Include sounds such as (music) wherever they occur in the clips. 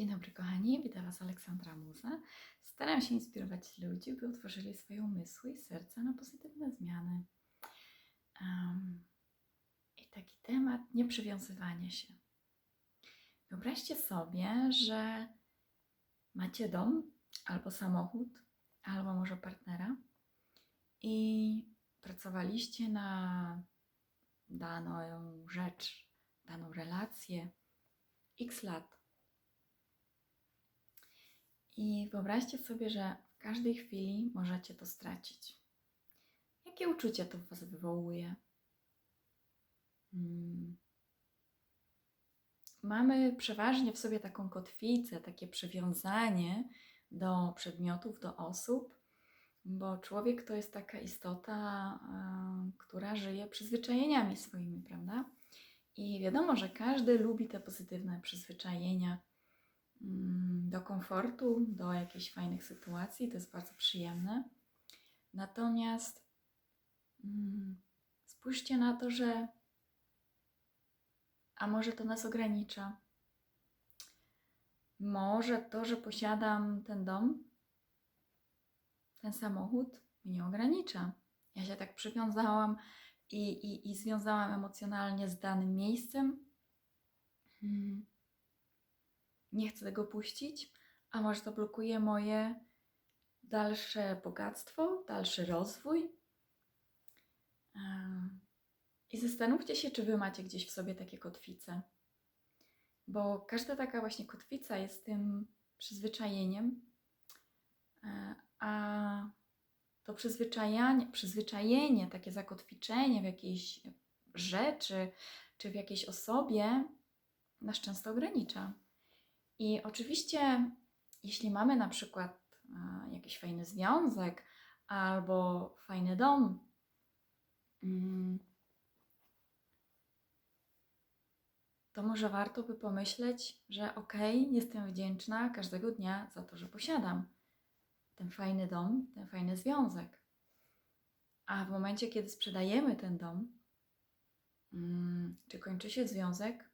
Dzień dobry kochani, witam Was Aleksandra Muza. Staram się inspirować ludzi, by otworzyli swoje umysły i serca na pozytywne zmiany. Um, I taki temat nieprzywiązywania się. Wyobraźcie sobie, że macie dom, albo samochód, albo może partnera i pracowaliście na daną rzecz, daną relację x lat. I wyobraźcie sobie, że w każdej chwili możecie to stracić. Jakie uczucie to w Was wywołuje? Hmm. Mamy przeważnie w sobie taką kotwicę, takie przywiązanie do przedmiotów, do osób, bo człowiek to jest taka istota, która żyje przyzwyczajeniami swoimi, prawda? I wiadomo, że każdy lubi te pozytywne przyzwyczajenia do komfortu, do jakichś fajnych sytuacji, to jest bardzo przyjemne. Natomiast mm, spójrzcie na to, że a może to nas ogranicza. Może to, że posiadam ten dom, ten samochód, mnie ogranicza. Ja się tak przywiązałam i, i, i związałam emocjonalnie z danym miejscem. Hmm. Nie chcę tego puścić, a może to blokuje moje dalsze bogactwo, dalszy rozwój. I zastanówcie się, czy wy macie gdzieś w sobie takie kotwice. Bo każda taka właśnie kotwica jest tym przyzwyczajeniem, e, a to przyzwyczajenie, przyzwyczajenie, takie zakotwiczenie w jakiejś rzeczy czy w jakiejś osobie nas często ogranicza. I oczywiście, jeśli mamy na przykład e, jakiś fajny związek albo fajny dom, mm, to może warto by pomyśleć, że okej, okay, jestem wdzięczna każdego dnia za to, że posiadam ten fajny dom, ten fajny związek. A w momencie, kiedy sprzedajemy ten dom, mm, czy kończy się związek,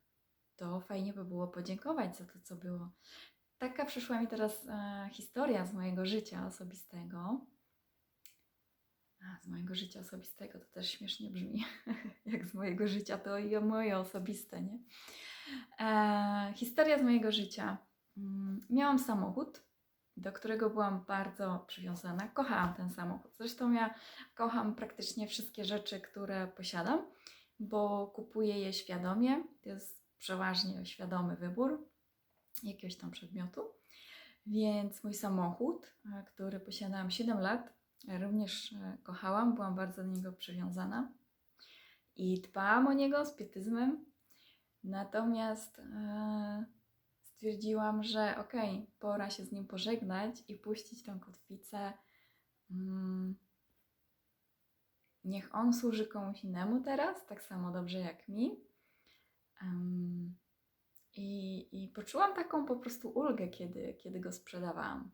to fajnie by było podziękować za to, co było. Taka przyszła mi teraz e, historia z mojego życia osobistego. A, z mojego życia osobistego to też śmiesznie brzmi. (laughs) Jak z mojego życia, to i moje osobiste, nie? E, historia z mojego życia. Mm, miałam samochód, do którego byłam bardzo przywiązana. Kochałam ten samochód. Zresztą ja kocham praktycznie wszystkie rzeczy, które posiadam, bo kupuję je świadomie. To jest przeważnie świadomy wybór jakiegoś tam przedmiotu. Więc mój samochód, e, który posiadałam 7 lat, również e, kochałam, byłam bardzo do niego przywiązana i dbałam o niego z pietyzmem. Natomiast e, stwierdziłam, że okej, okay, pora się z nim pożegnać i puścić tą kotwicę. Mm, niech on służy komuś innemu teraz, tak samo dobrze jak mi. Um, i, I poczułam taką po prostu ulgę, kiedy, kiedy go sprzedawałam.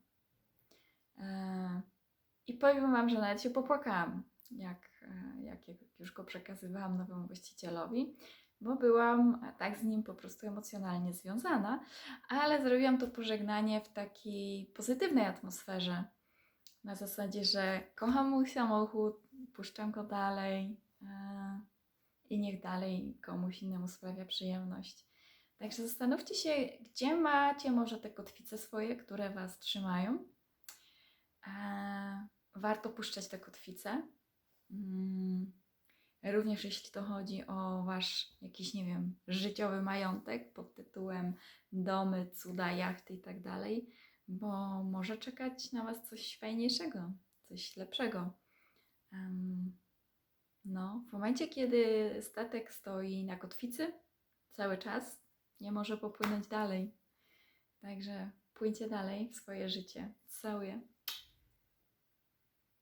E, I powiem Wam, że nawet się popłakałam, jak, e, jak już go przekazywałam nowemu właścicielowi, bo byłam tak z nim po prostu emocjonalnie związana, ale zrobiłam to pożegnanie w takiej pozytywnej atmosferze. Na zasadzie, że kocham mój samochód, puszczam go dalej i niech dalej komuś innemu sprawia przyjemność. Także zastanówcie się, gdzie macie może te kotwice swoje, które Was trzymają. Yy, warto puszczać te kotwice. Yy Również jeśli to chodzi o Wasz jakiś, nie wiem, życiowy majątek pod tytułem domy, cuda, jachty i tak dalej, bo może czekać na Was coś fajniejszego, coś lepszego. No, w momencie, kiedy statek stoi na kotwicy cały czas, nie może popłynąć dalej. Także płyńcie dalej w swoje życie. Całuję.